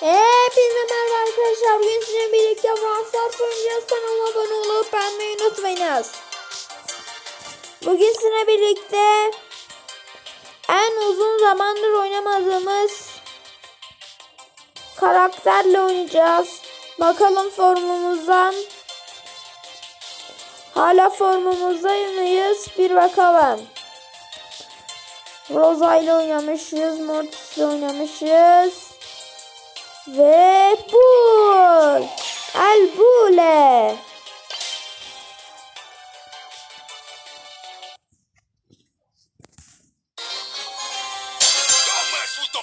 Hepinize merhaba arkadaşlar. Bugün sizinle birlikte Fransız oynayacağız. Kanalıma abone olup beğenmeyi unutmayınız. Bugün sizinle birlikte en uzun zamandır oynamadığımız karakterle oynayacağız. Bakalım formumuzdan. Hala formumuzda mıyız? Bir bakalım. Rosa ile oynamışız. Mortis ile oynamışız. Ve bul. El bule. Don't mess with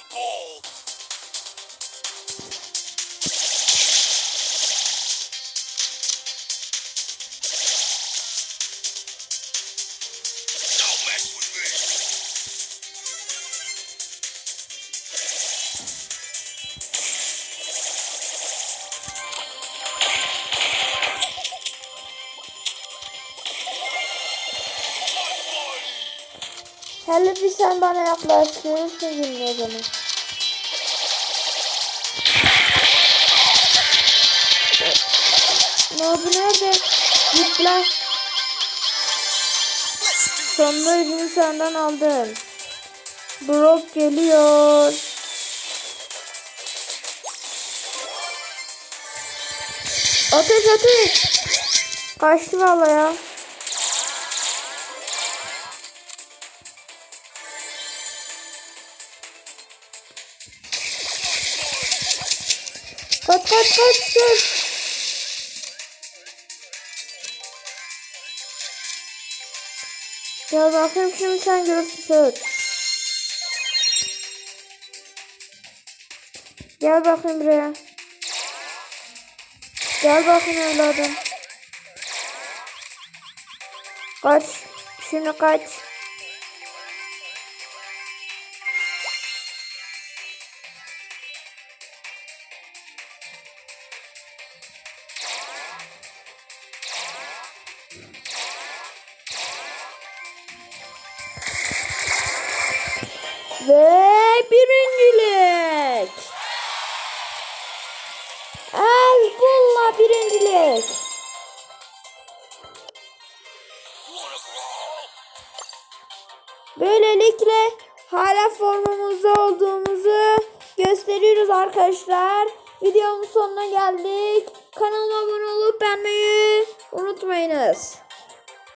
Hele bir sen bana yaklaş. Görürsün gününü o zaman. Ne oldu nerede? This! Sonunda ödümü senden aldım. Brock geliyor. Ateş ateş. Kaçtı valla ya. Kaç kaç kaç kaç. Gel bakayım şimdi sen görürsün söyle. Gel bakayım buraya. Gel bakayım evladım. Kaç. Şimdi kaç. Ve birincilik. El bulla birincilik. Böylelikle hala formumuzda olduğumuzu gösteriyoruz arkadaşlar. Videomun sonuna geldik. Kanalıma abone olup beğenmeyi unutmayınız.